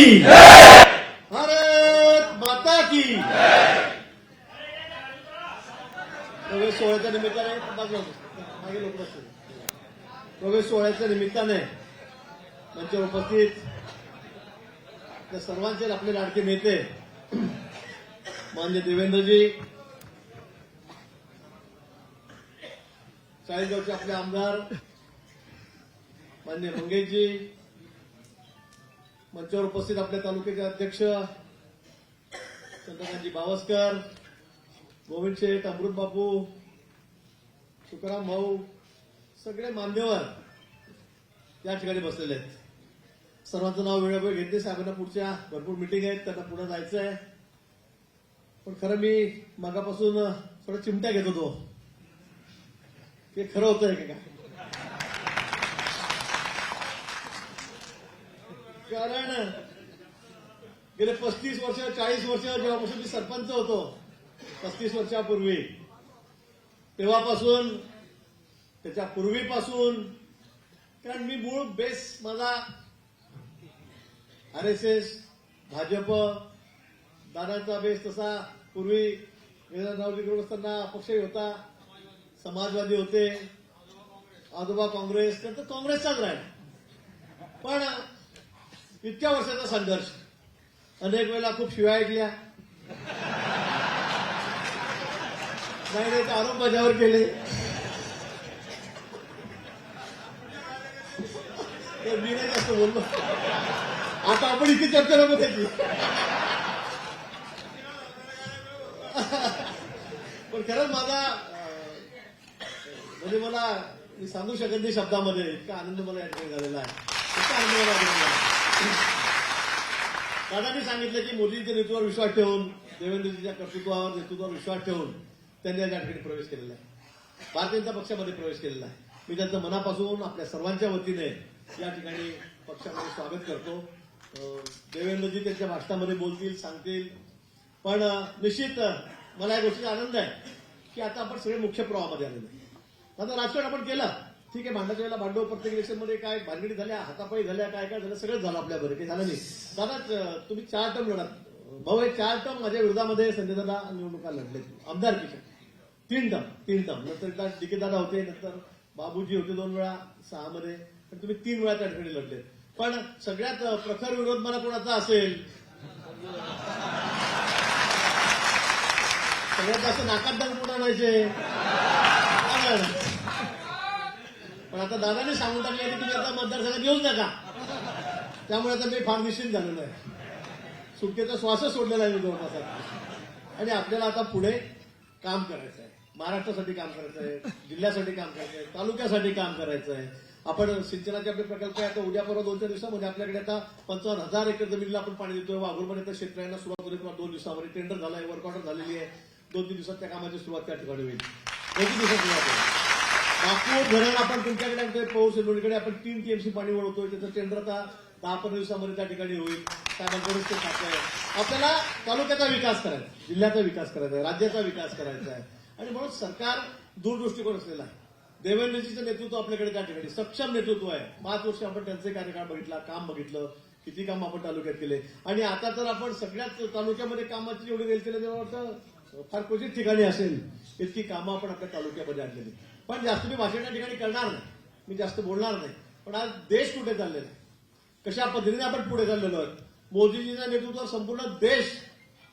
की भारत माता की प्रवेश सोहळ्याच्या निमित्ताने बाजूला बस. मागे लोक प्रवेश सोहळ्याच्या निमित्ताने त्यांच्या उपस्थित त्या सर्वांचे आपले लाडके नेते मान्य देवेंद्रजी चाळीसगावचे आपले आमदार मान्य मंगेशजी मंचावर उपस्थित आपल्या तालुक्याचे अध्यक्ष चंद्रकांतजी बावस्कर गोविंद शेठ अमृत बापू तुकाराम भाऊ सगळे मान्यवर या ठिकाणी बसलेले आहेत. सर्वांचं नाव वेळोवेळ घेते साहेबांना पुढच्या भरपूर मिटिंग आहेत त्यांना पुढे जायचं आहे पण खरं मी मगापासून थोडा चिमट्या घेत होतो. ते खरं होतंय की? काय कारण गेले पस्तीस वर्ष चाळीस वर्ष जेव्हापासून मी सरपंच होतो पस्तीस वर्षापूर्वी. तेव्हापासून त्याच्या पूर्वीपासून कारण मी मूळ बेस माझा आर एस एस भाजप दादाचा बेस तसा पूर्वी नावडीकडून असताना अपक्षही होता समाजवादी होते आजोबा काँग्रेस तर काँग्रेसचाच राहिला. पण इतक्या वर्षाचा संघर्ष. अनेक वेळेला खूप शिवाय ऐकल्या. नाही नाही ते आरोप माझ्यावर केले. मी नाही जास्त बोललो. आता आपण इथे चर्चा नको त्याची. पण खरंच माझा म्हणजे मला मी सांगू शकत नाही शब्दामध्ये इतका आनंद मला या ठिकाणी झालेला आहे. इतका आनंद मला झालेला आहे. दादांनी सांगितलं की मोदींच्या नेतृत्वावर विश्वास ठेवून देवेंद्रजीच्या कर्तृत्वावर नेतृत्वावर विश्वास ठेवून त्यांनी या ठिकाणी प्रवेश केलेला आहे. भारतीय जनता पक्षामध्ये प्रवेश केलेला आहे. मी त्यांचं मनापासून आपल्या सर्वांच्या वतीने या ठिकाणी पक्षामध्ये स्वागत करतो. देवेंद्रजी त्यांच्या भाषणामध्ये बोलतील सांगतील. पण निश्चित मला या गोष्टीचा आनंद आहे की आता आपण सगळे मुख्य प्रवाहामध्ये आलेलो आहे. आता राजकारण आपण केलं. ठीक आहे भांडाच्या वेळेला भांडव प्रत्येक इलेक्शनमध्ये काय भानगडी झाल्या हातापायी झाल्या काय काय झालं सगळंच झालं आपल्या बरं काही झालं नाही. दादा तुम्ही चार टर्म लढत. भाऊ हे चार टर्म माझ्या विरोधामध्ये संजय दादा निवडणुका लढले आमदारकीच्या तीन टर्म तीन टर्म. नंतर डीके दादा होते नंतर बाबूजी होते दोन वेळा सहा मध्ये पण तुम्ही तीन वेळा त्या ठिकाणी लढले पण सगळ्यात प्रखर विरोध मला कोणाचा असेल? सगळ्यात जास्त नाकात दाग कोणा आणायचे? पण आता दादाने सांगून टाकले की तुम्ही आता मतदारसंघात येऊच नका. त्यामुळे आता मी फार निश्चित झालेलो आहे. सुटकेचा श्वासच सोडलेला आहे मी जवळपास आणि आपल्याला आता पुढे काम करायचं आहे महाराष्ट्रासाठी काम करायचं आहे जिल्ह्यासाठी काम करायचं आहे तालुक्यासाठी काम करायचं आहे आपण सिंचनाचे आपले प्रकल्प आहे आता उद्या परवा दोन चार दिवसामध्ये आपल्याकडे आता पंचावन्न हजार एकर जमिनीला आपण पाणी देतोय. वाघूरमध्ये तर शेतकऱ्यांना सुरुवात होईल किंवा दोन दिवसामध्ये टेंडर झालंय वर्क ऑर्डर झालेली आहे. दोन तीन दिवसात त्या कामाची सुरुवात त्या ठिकाणी होईल. दोन तीन दिवसात सुरुवात होईल. नागपूर धरण आपण तुमच्याकडे आणतोय पौष लोणीकडे आपण तीन टीएमसी पाणी वळवतोय त्याचं टेंडर आता दहा पंधरा दिवसामध्ये त्या ठिकाणी होईल. साहेबांकडून ते आपल्याला तालुक्याचा विकास करायचा आहे, जिल्ह्याचा विकास करायचा आहे राज्याचा विकास करायचा आहे. आणि म्हणून सरकार दूरदृष्टिकोन असलेला आहे. देवेंद्रजीचं नेतृत्व आपल्याकडे त्या ठिकाणी सक्षम नेतृत्व आहे. पाच वर्ष आपण त्यांचे कार्यकाळ बघितला काम बघितलं किती काम आपण तालुक्यात केले. आणि आता तर आपण सगळ्याच तालुक्यामध्ये कामाची एवढी रेल केली तेव्हा वाटतं फार क्वचित ठिकाणी असेल इतकी कामं आपण आपल्या तालुक्यामध्ये आणलेली पण जास्त मी भाषण या ठिकाणी करणार नाही. मी जास्त बोलणार नाही. पण आज देश कुठे चाललेला आहे? कशा पद्धतीने आपण पुढे चाललेलो आहोत? मोदीजीच्या नेतृत्वावर संपूर्ण देश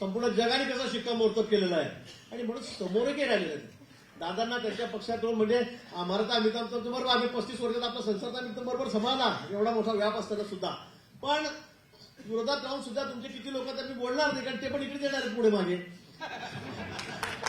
संपूर्ण जगाने त्याचा शिक्कामोर्तब केलेला आहे. आणि म्हणून समोरही काही राहिलेलं आहे दादांना त्यांच्या पक्षातून म्हणजे आम्हाला तर अमिताभ बरोबर आम्ही पस्तीस वर्षात आपला संसारचा मित्र बरोबर सांभाळला एवढा मोठा व्याप असताना सुद्धा. पण विरोधात राहून सुद्धा तुमचे किती लोक तर मी बोलणार नाही कारण ते पण इकडे येणार पुढे मागे.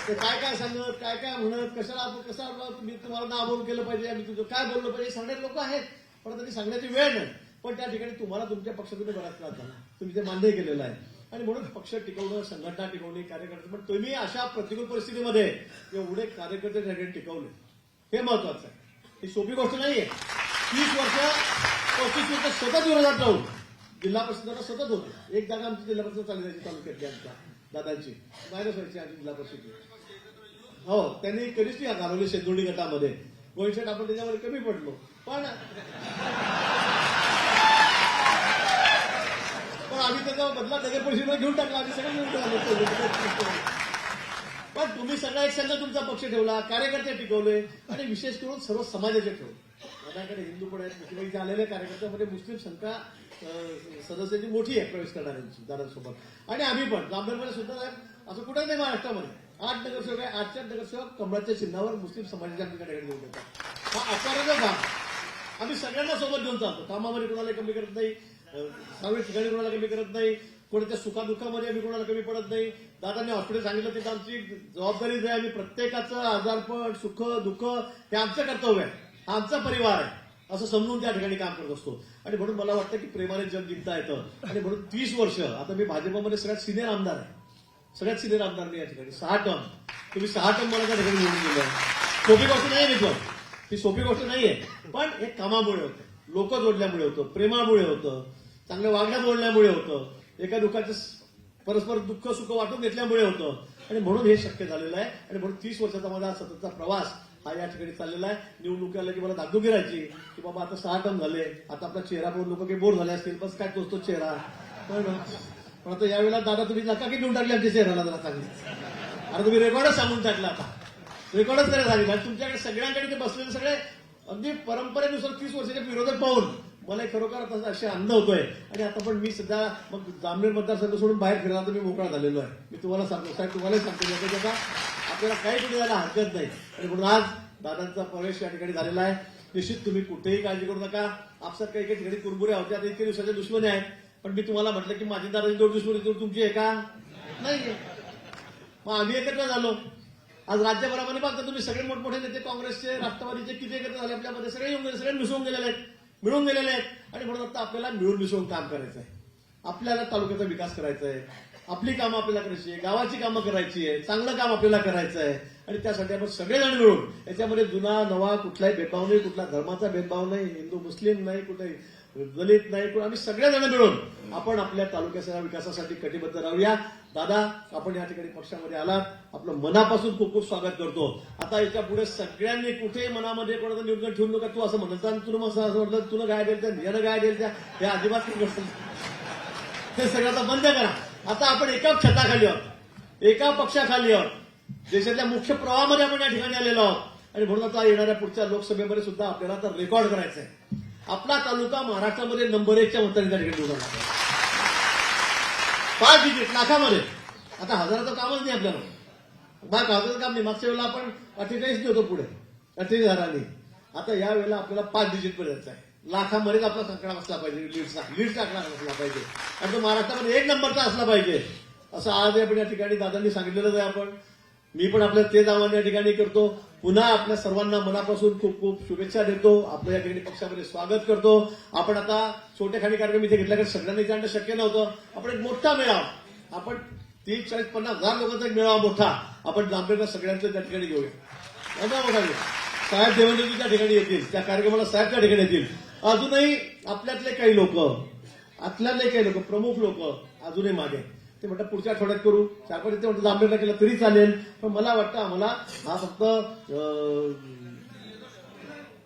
ते काय काय सांगत काय काय म्हणत कशाला आपण कसं मी तुम्हाला नाबोल केलं पाहिजे आम्ही तुझं काय बोललं पाहिजे सांगणारे लोक आहेत. पण त्यांनी सांगण्याची वेळ नाही. पण त्या ठिकाणी तुम्हाला तुमच्या पक्षातून बराच त्रास झाला. तुम्ही ते मान्य केलेलं आहे. आणि म्हणून पक्ष टिकवणं संघटना टिकवणे कार्यकर्ते पण तुम्ही अशा प्रतिकूल परिस्थितीमध्ये एवढे कार्यकर्ते ठिकाणी टिकवले. हे महत्वाचं आहे. ही सोपी गोष्ट नाहीये. तीस वर्ष पस्तीस वर्ष सतत विरोधात राहून जिल्हा परिषदेला सतत होते. एक जागा आमची जिल्हा परिषद चालली जायची तालुक्यातली आमच्या. दादांची. बाहेरच व्हायची आमची जिल्हा परिषदची. हो त्यांनी कधीच नाही घालवली शेतोडी गटामध्ये. गोविंद आपण त्याच्यावर कमी पडलो. पण पण आम्ही त्याचा बदला नगर परिषदेला घेऊन टाकला. आम्ही सगळं घेऊन टाकलं. पण तुम्ही सगळा एक संघ तुमचा पक्ष ठेवला कार्यकर्ते टिकवले आणि विशेष करून सर्व समाजाचे ठेवले. माझ्याकडे हिंदू पण आहेत मुस्लिम इथे आलेल्या कार्यकर्त्यामध्ये मुस्लिम संख्या सदस्याची मोठी आहे प्रवेश करणाऱ्यांची दादासोबत. आणि आम्ही पण. जामनेरमध्ये सुद्धा साहेब असं कुठं नाही महाराष्ट्रामध्ये. आठ नगरसेवक आहे आठच्या नगरसेवक कमळाच्या चिन्हावर मुस्लिम समाजाच्या आमच्याकडे घेऊन येतात हा आचाराचा भाग. आम्ही सगळ्यांना सोबत घेऊन चालतो. कामामध्ये कोणाला कमी करत नाही अं, ठिकाणी कोणाला कमी करत नाही कोणाच्या सुखादुःखामध्ये आम्ही कोणाला कमी पडत नाही. दादांनी हॉस्पिटल सांगितलं तिथं आमची जबाबदारीच आहे आम्ही प्रत्येकाचं आजारपण सुख दुःख हे आमचं कर्तव्य आहे. आमचा परिवार आहे. असं समजून त्या ठिकाणी काम करत असतो. आणि म्हणून मला वाटतं की प्रेमाने जग जिंकता येतं. आणि म्हणून तीस वर्ष आता मी भाजपमध्ये सगळ्यात सिनियर आमदार आहे. सगळ्यात सिनियर आमदार मी या ठिकाणी. सहा टर्म. तुम्ही सहा टर्म मला त्या ठिकाणी निवडून दिलं सोपी गोष्ट नाही मित्र ही सोपी गोष्ट नाहीये. पण हे कामामुळे होतं. लोक जोडल्यामुळे होतं. प्रेमामुळे होतं. चांगल्या वागण्या बोलण्यामुळे होतं. एका दुःखाचं परस्पर दुःख सुख वाटून घेतल्यामुळे होतं. आणि म्हणून हे शक्य झालेलं आहे. आणि म्हणून तीस वर्षाचा माझा सततचा प्रवास हा या ठिकाणी चाललेला आहे. निवडणूक आलं की मला दागदू गिरायची की बाबा आता सहा टर्म झाले. आता आपला चेहरा पाहून लोक काही बोर झाले असतील. बस काय तोच तो चेहरा. पण पण आता यावेळेला दादा तुम्ही नका की घेऊन टाकले आमच्या चेहऱ्याला जरा सांगितलं अरे तुम्ही रेकॉर्डच सांगून टाकला आता. रेकॉर्डच करायला सांगितलं. आणि तुमच्याकडे सगळ्यांकडे ते बसलेले सगळे अगदी परंपरेनुसार तीस वर्षाच्या विरोधक पाहून मला खरोखर आता असे अंध होतोय. आणि आता पण मी सध्या मग जामनेर मतदारसंघ सोडून बाहेर फिरायला तर मी मोकळा झालेलो आहे. मी तुम्हाला सांगतो. साहेब तुम्हालाही सांगतो. त्याचा आपल्याला काही कुठे जायला हरकत नाही. आणि म्हणून आज दादांचा प्रवेश या ठिकाणी झालेला आहे. निश्चित तुम्ही कुठेही काळजी करू नका. आपसात काही काही ठिकाणी कुरबुऱ्या होत्या आता इतके दिवसाच्या दुश्मनी आहेत. पण मी तुम्हाला म्हटलं की माझी दादाची दोन दुश्मनी जोड तुमची आहे का? नाही मग आम्ही एकत्र झालो. आज राज्यभरामध्ये बघता तुम्ही सगळे मोठमोठे नेते काँग्रेसचे राष्ट्रवादीचे किती एकत्र झाले आपल्यामध्ये. सगळे येऊन गेले सगळे मिसळून गेलेले आहेत. मिळून गेलेले आहेत. आणि म्हणून आता आपल्याला मिळून मिसळून काम करायचं आहे आपल्याला तालुक्याचा विकास करायचा आहे आपली कामं आपल्याला करायची आहे गावाची कामं करायची आहे चांगलं काम आपल्याला करायचं आहे. आणि त्यासाठी आपण सगळेजण मिळून याच्यामध्ये जुना नवा कुठलाही भेदभाव नाही कुठला धर्माचा भेदभाव नाही हिंदू मुस्लिम नाही कुठे दलित नाही कुठे आम्ही सगळेजण मिळून आपण आपल्या तालुक्याच्या विकासासाठी कटिबद्ध राहूया. दादा आपण या ठिकाणी पक्षामध्ये आलात. आपलं मनापासून खूप खूप स्वागत करतो. आता याच्यापुढे सगळ्यांनी कुठेही मनामध्ये कोणाचं नियोजन ठेवून नका. तू असं म्हणत आणि तुला असं असं म्हटलं तुला गाय द्यायचं यानं गाय द्यायचं हे अजिबात ते सगळं आता बंद करा. आता आपण एका छताखाली आहोत. एका पक्षाखाली आहोत. देशातल्या मुख्य प्रवाहामध्ये आपण या ठिकाणी आलेलो आहोत. आणि म्हणून आता येणाऱ्या पुढच्या लोकसभेमध्ये सुद्धा आपल्याला आता रेकॉर्ड करायचं आहे आपला तालुका महाराष्ट्रामध्ये नंबर एकच्या मतांनी त्या ठिकाणी पाच डिजिट लाखामध्ये. आता हजाराचं कामच नाही आपल्याला. बाग हजाराचं काम नाही. मागच्या वेळेला आपण अठ्ठेचाळीस नव्हतो पुढे. अठ्ठेचाळीस हजारांनी. आता या वेळेला आपल्याला पाच डिजिट पर्यंत आहे. लाखामध्ये आपला संकडा बसला पाहिजे लीडचा लीड आकडा बसला पाहिजे. आणि तो महाराष्ट्रामध्ये एक नंबरचा असला पाहिजे. असं आज आपण या ठिकाणी दादांनी सांगितलेलंच आहे आपण. मी पण आपल्या तेच आव्हान या ठिकाणी करतो. पुन्हा आपल्या सर्वांना मनापासून खूप खूप शुभेच्छा देतो. आपलं या ठिकाणी पक्षामध्ये स्वागत करतो. आपण आता छोटे खाणी कार्यक्रम इथे घेतल्याकडे सगळ्यांना इथे आणणं शक्य नव्हतं. आपण एक मोठा मेळावा. आपण तीस चाळीस पन्नास हजार लोकांचा एक मेळावा मोठा. आपण जांभेकर सगळ्यांचं त्या ठिकाणी घेऊया. एवढा मोठा साहेब देवेंद्रजी त्या ठिकाणी येतील. त्या कार्यक्रमाला साहेब त्या ठिकाणी येतील. अजूनही आपल्यातले काही लोक आपल्यातले काही लोक प्रमुख लोक अजूनही मागे ते म्हणतात पुढच्या आठवड्यात करू. चार ते म्हणतात जांभेरला केलं तरी चालेल. पण मला वाटतं आम्हाला हा फक्त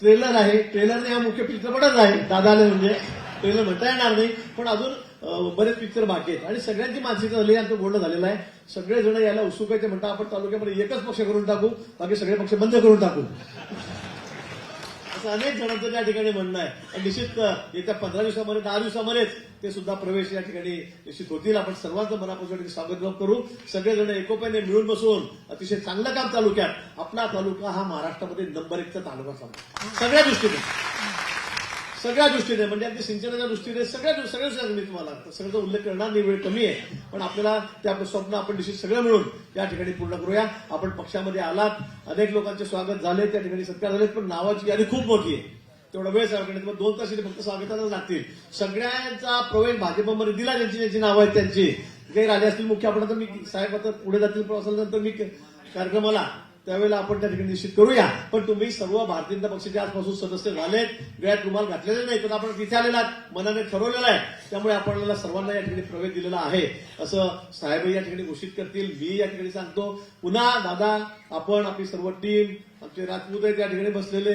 ट्रेलर आहे. ट्रेलर हा मुख्य चित्रपटच आहे. दादाले म्हणजे ट्रेलर म्हणता येणार नाही. पण अजून बरेच पिक्चर बाकी आहेत. आणि सगळ्यांची मानसिकता झाली आमचं बोलणं झालेलं आहे. सगळेजण याला उत्सुक आहे ते म्हणतात आपण तालुक्यामध्ये एकच पक्ष करून टाकू. बाकी सगळे पक्ष बंद करून टाकू. असं अनेक जणांचं त्या ठिकाणी म्हणणं आहे. आणि निश्चित येत्या पंधरा दिवसामध्ये दहा दिवसामध्येच ते सुद्धा प्रवेश या ठिकाणी निश्चित होतील. आपण सर्वांचं मनापासून स्वागत करू. सगळेजण एकोप्याने मिळून बसून अतिशय चांगलं काम तालुक्यात आपला तालुका हा महाराष्ट्रामध्ये नंबर एकचा तालुका सांगतो सगळ्या दृष्टीने. सगळ्या दृष्टीने म्हणजे अगदी सिंचनाच्या दृष्टीने सगळ्या सगळ्या दृष्टीने मी तुम्हाला सगळ्याचा उल्लेख करणार नाही वेळ कमी आहे. पण आपल्याला ते आपलं स्वप्न आपण निश्चित सगळं मिळून या ठिकाणी पूर्ण करूया. आपण पक्षामध्ये आलात अनेक लोकांचे स्वागत झाले त्या ठिकाणी सत्कार झाले पण नावाची यादी खूप मोठी आहे. तेवढा वेळ सारखं मग दोन तास फक्त स्वागतालाच लागतील. सगळ्यांचा प्रवेश भाजपमध्ये दिला ज्यांची ज्यांची नावं आहेत त्यांची. काही राजे असतील मुख्य आपण आता मी साहेब आता पुढे जातील प्रवासानंतर मी कार्यक्रमाला त्यावेळेला आपण त्या ठिकाणी निश्चित करूया. पण तुम्ही सर्व भारतीय जनता पक्षाचे आजपासून सदस्य झालेत. वेळात तुम्हाला घातलेले नाही तर आपण तिथे आलेला मनाने ठरवलेला आहे. त्यामुळे आपल्याला सर्वांना या ठिकाणी प्रवेश दिलेला आहे. असं साहेब या ठिकाणी घोषित करतील. मी या ठिकाणी सांगतो पुन्हा दादा आपण आपली सर्व टीम आमचे राजपूत आहेत त्या ठिकाणी बसलेले.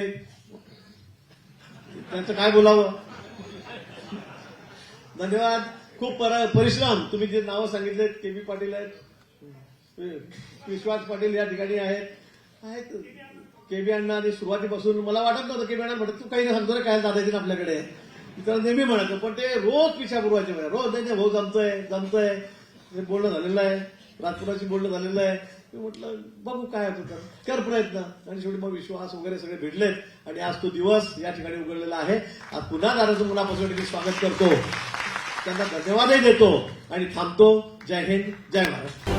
त्यांचं काय बोलावं? धन्यवाद. खूप परिश्रम. तुम्ही जे नावं सांगितले के बी पाटील आहेत विश्वास पाटील या ठिकाणी आहेत. केबी के अण्णा आणि सुरुवातीपासून मला वाटत नव्हतं केबी अण्णा म्हणत तू काही नाही सांगतो रे काय दादा येतील आपल्याकडे. तर नेहमी म्हणायचं पण ते रोज पिछा पुरवायचे म्हणजे रोज नाही भाऊ जमतंय जमतंय. हे बोलणं झालेलं आहे राजपुराशी बोलणं झालेलं आहे. मी म्हटलं बघू काय होतं तर कर प्रयत्न. आणि शेवटी मग विश्वास वगैरे सगळे भेटलेत. आणि आज तो दिवस या ठिकाणी उघडलेला आहे. आज पुन्हा दादाचं मुलापासून मी स्वागत करतो. त्यांना धन्यवादही देतो. आणि थांबतो. जय हिंद जय महाराष्ट्र